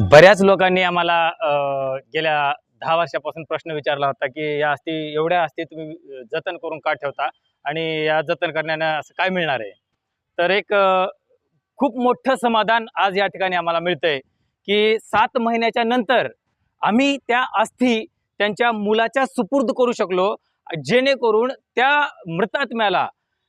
बऱ्याच लोकांनी आम्हाला गेल्या दहा वर्षापासून प्रश्न विचारला होता की या अस्थी एवढ्या अस्थी तुम्ही जतन करून का ठेवता? आणि या जतन करण्यानं असं काय मिळणार आहे? तर एक खूप मोठं समाधान आज या ठिकाणी आम्हाला मिळतंय की सात महिन्याच्या नंतर आम्ही त्या अस्थी त्यांच्या मुलाच्या सुपूर्द करू शकलो जेणेकरून त्या मृतात्म्याला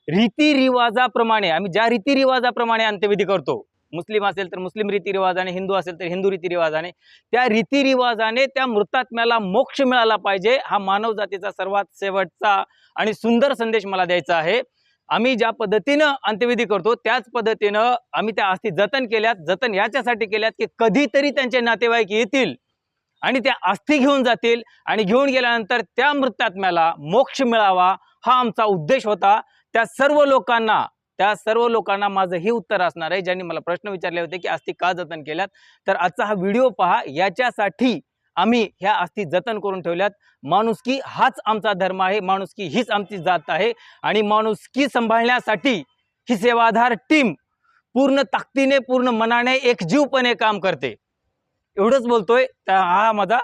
रीतिरिवाजाप्रमाणे आम्ही ज्या रीतिरिवाजाप्रमाणे अंत्यविधी करतो मुस्लिम असेल तर मुस्लिम रीतिरिवाजाने हिंदू असेल तर हिंदू रीतिरिवाजाने त्या रीतिरिवाजाने त्या मृतात्म्याला मोक्ष मिळाला पाहिजे हा मानव जातीचा सर्वात शेवटचा आणि सुंदर संदेश मला द्यायचा आहे. आम्ही ज्या पद्धतीनं अंत्यविधी करतो त्याच पद्धतीनं आम्ही त्या अस्थी जतन केल्यात जतन याच्यासाठी केल्यात की कधीतरी त्यांचे नातेवाईक येतील आणि त्या अस्थी घेऊन जातील आणि घेऊन गेल्यानंतर त्या मृतात्म्याला मोक्ष मिळावा हा आमचा उद्देश होता. त्या सर्व लोकांना त्या सर्व लोकांना माझं हे उत्तर असणार आहे. ज्यांनी मला प्रश्न विचारले होते की अस्थी का जतन केल्यात? तर आजचा हा व्हिडिओ पहा. याच्यासाठी आम्ही ह्या अस्थी जतन करून ठेवल्यात. माणुसकी हाच आमचा धर्म आहे. माणुसकी हीच आमची जात आहे. आणि माणुसकी सांभाळण्यासाठी ही सेवाधार टीम पूर्ण ताकदीने पूर्ण मनाने एकजीवपणे काम करते. एवढंच बोलतोय. तर हा माझा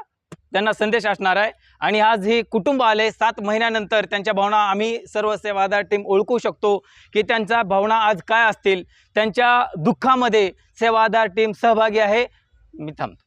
त्यांना संदेश असणार आहे. आणि आज ही कुटुंब आले सात महिन्यानंतर त्यांच्या भावना आम्ही सर्व सेवादार टीम ओळखू शकतो की त्यांच्या भावना आज काय असतील. त्यांच्या दुःखामध्ये सेवादार टीम सहभागी आहे. मी थांबतो.